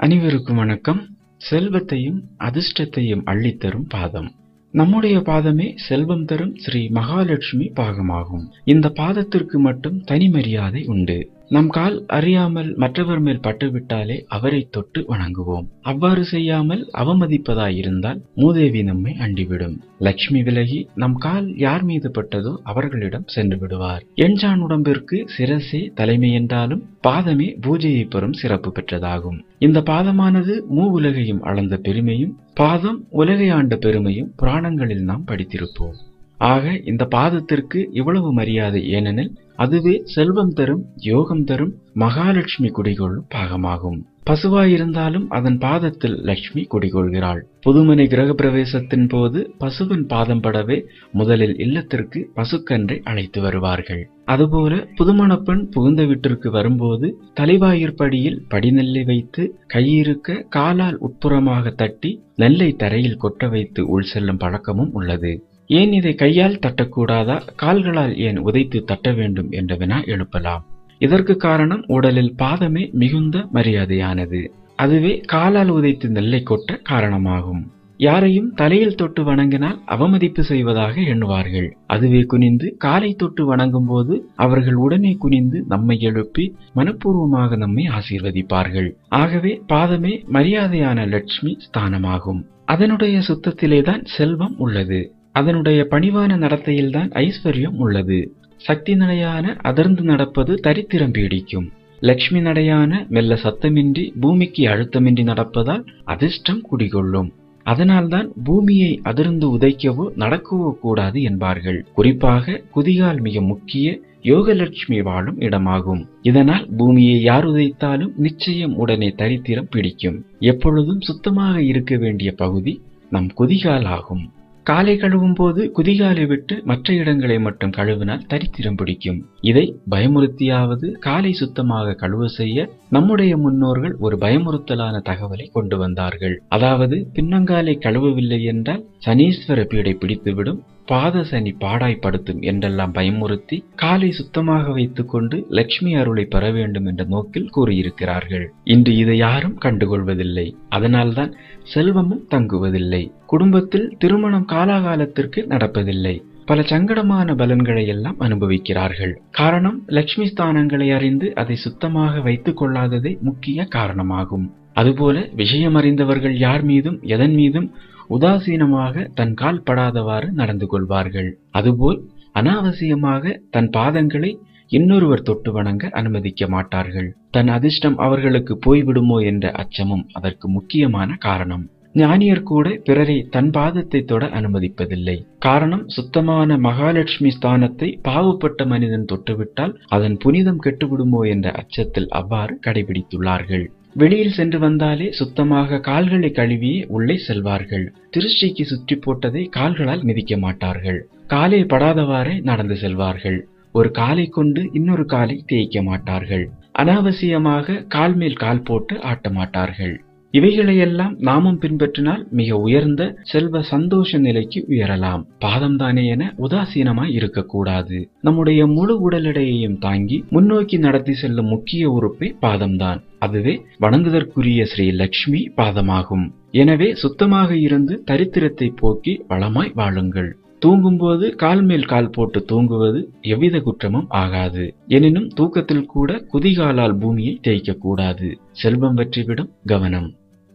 அனைவருக்கும் வணக்கம். செல்வத்தையும் அதிர்ஷ்டத்தையும் அள்ளித்தரும் பாதம். நம்முடைய பாதமே செல்வம் தரும் ஸ்ரீ மகாலட்சுமி பாகமாகும். இந்த பாதத்திற்கு மட்டும் தனி மரியாதை உண்டு. நம் கால் அறியாமல் மற்றவர் மேல் பட்டுவிட்டாலே அவரை தொட்டு வணங்குவோம். அவ்வாறு செய்யாமல் அவமதிப்பதாயிருந்தால் மூதேவி நம்மை அண்டிவிடும். லட்சுமி விலகி நம் கால் யார் மீது பட்டதோ அவர்களிடம் சென்று விடுவார். எஞ்சான் உடம்பிற்கு சிரசே தலைமை என்றாலும் பாதமே பூஜையை பெறும் சிறப்பு பெற்றதாகும். இந்த பாதமானது மூ உலகையும் அளந்த பெருமையும் பாதம் உலகை ஆண்ட பெருமையும் புராணங்களில் நாம் படித்திருப்போம். ஆக இந்த பாதத்திற்கு இவ்வளவு மரியாதை ஏனெனில் அதுவே செல்வம் தரும் யோகம் தரும் மகாலட்சுமி குடிகொள்ளும் பாகமாகும். பசுவாயிருந்தாலும் அதன் பாதத்தில் லட்சுமி குடிகொள்கிறாள். புதுமனை கிரக பிரவேசத்தின் போது பசுவின் பாதம் படவே முதலில் இல்லத்திற்கு பசுக்கன்றை அழைத்து வருவார்கள். அதுபோல புதுமணப்பெண் புகுந்த வீட்டிற்கு வரும்போது தலைவாயிற்படியில் படிநெல்லை வைத்து கையிருக்க காலால் உட்புறமாக தட்டி நெல்லை தரையில் கொட்ட வைத்து உள் செல்லும் பழக்கமும் உள்ளது. ஏன் இதை கையால் தட்டக்கூடாதா? கால்களால் ஏன் உதைத்து தட்ட வேண்டும் என்ற வினா எழுப்பலாம். இதற்கு காரணம் உடலில் பாதமே மிகுந்த மரியாதையானது. அதுவே காலால் உதைத்து நெல்லை கொட்ட காரணமாகும். யாரையும் தலையில் தொட்டு வணங்கினால் அவமதிப்பு செய்வதாக எண்ணுவார்கள். அதுவே குனிந்து காலை தொட்டு வணங்கும் போது அவர்கள் உடனே குனிந்து நம்மை எழுப்பி மனப்பூர்வமாக நம்மை ஆசீர்வதிப்பார்கள். ஆகவே பாதமே மரியாதையான லட்சுமி ஸ்தானமாகும். அதனுடைய சுத்தத்திலேதான் செல்வம் உள்ளது. அதனுடைய பணிவான நடத்தையில்தான் ஐஸ்வர்யம் உள்ளது. சக்தி நடையான அதிர்ந்து நடப்பது தரித்திரம் பீடிக்கும். லக்ஷ்மி நடையான மெல்ல சத்தமின்றி பூமிக்கு அழுத்தமின்றி நடப்பதால் அதிர்ஷ்டம் குடிகொள்ளும். அதனால்தான் பூமியை அதிர்ந்து உதைக்கவோ நடக்கவோ கூடாது என்பார்கள். குறிப்பாக குதிகால் மிக முக்கிய யோகலட்சுமி வாழும் இடமாகும். இதனால் பூமியை யார் உதைத்தாலும் நிச்சயம் உடனே தரித்திரம் பிடிக்கும். எப்பொழுதும் சுத்தமாக இருக்க வேண்டிய பகுதி நம் குதிகால் ஆகும் காலை கழுவும் போது குதிகாலை விட்டு மற்ற இடங்களை மட்டும் கழுவினால் தரித்திரம் பிடிக்கும். இதை பயமுறுத்தியாவது காலை சுத்தமாக கழுவ செய்ய நம்முடைய முன்னோர்கள் ஒரு பயமுறுத்தலான தகவலை கொண்டு வந்தார்கள். அதாவது பின்னங்காலை கழுவவில்லை என்றால் சனீஸ்வர பீடை பிடித்துவிடும். பாதசனி பாடாய்ப்படுத்தும் என்றெல்லாம் பயமுறுத்தி காலை சுத்தமாக வைத்துக்கொண்டு லட்சுமி அருளை பெற வேண்டும் என்ற நோக்கில் கூறியிருக்கிறார்கள். இன்று இதை யாரும் கண்டுகொள்வதில்லை. அதனால்தான் செல்வமும் தங்குவதில்லை. குடும்பத்தில் திருமணம் காலாகாலத்திற்கு நடப்பதில்லை. பல சங்கடமான பலன்களை எல்லாம் அனுபவிக்கிறார்கள். காரணம் லட்சுமி ஸ்தானங்களை அறிந்து அதை சுத்தமாக வைத்துக் கொள்ளாததே முக்கிய காரணமாகும். அதுபோல விஷயம் அறிந்தவர்கள் யார் மீதும் எதன் மீதும் உதாசீனமாக தன் கால் படாதவாறு நடந்து கொள்வார்கள். அதுபோல் அனாவசியமாக தன் பாதங்களை இன்னொருவர் தொட்டு வணங்க அனுமதிக்க மாட்டார்கள். தன் அதிர்ஷ்டம் அவர்களுக்கு போய்விடுமோ என்ற அச்சமும் அதற்கு முக்கியமான காரணம். ஞானியர் கூட பிறரை தன் பாதத்தை தொட அனுமதிப்பதில்லை. காரணம் சுத்தமான மகாலட்சுமி ஸ்தானத்தை பாவப்பட்ட மனிதன் தொட்டுவிட்டால் அதன் புனிதம் கெட்டுவிடுமோ என்ற அச்சத்தில் அவ்வாறு கடைபிடித்துள்ளார்கள். வெளியில் சென்று வந்தாலே சுத்தமாக கால்களை கழுவியே உள்ளே செல்வார்கள். திருஷ்டிக்கு சுற்றி போட்டதை கால்களால் மிதிக்க மாட்டார்கள். காலை படாதவாறே நடந்து செல்வார்கள். ஒரு காலை கொண்டு இன்னொரு காலை தேய்க்க மாட்டார்கள். அனாவசியமாக கால் மேல் கால் போட்டு ஆட்ட மாட்டார்கள் இவைகளையெல்லாம் நாமும் பின்பற்றினால் மிக உயர்ந்த செல்வ சந்தோஷ நிலைக்கு உயரலாம். பாதம் தானே என உதாசீனமாய் இருக்கக்கூடாது. நம்முடைய முழு உடல் எடையையும் தாங்கி முன்னோக்கி நடத்தி செல்லும் முக்கிய உறுப்பே பாதம்தான். அதுவே வணங்குதற்குரிய ஸ்ரீ லக்ஷ்மி பாதமாகும். எனவே சுத்தமாக இருந்து தரித்திரத்தை போக்கி வளமாய் வாழுங்கள். தூங்கும்போது கால் மேல் கால் போட்டு தூங்குவது எவ்வித குற்றமும் ஆகாது. எனினும் தூக்கத்தில் கூட குதிகாலால் பூமியை தேய்க்க கூடாது செல்வம் வெற்றிவிடும் கவனம்.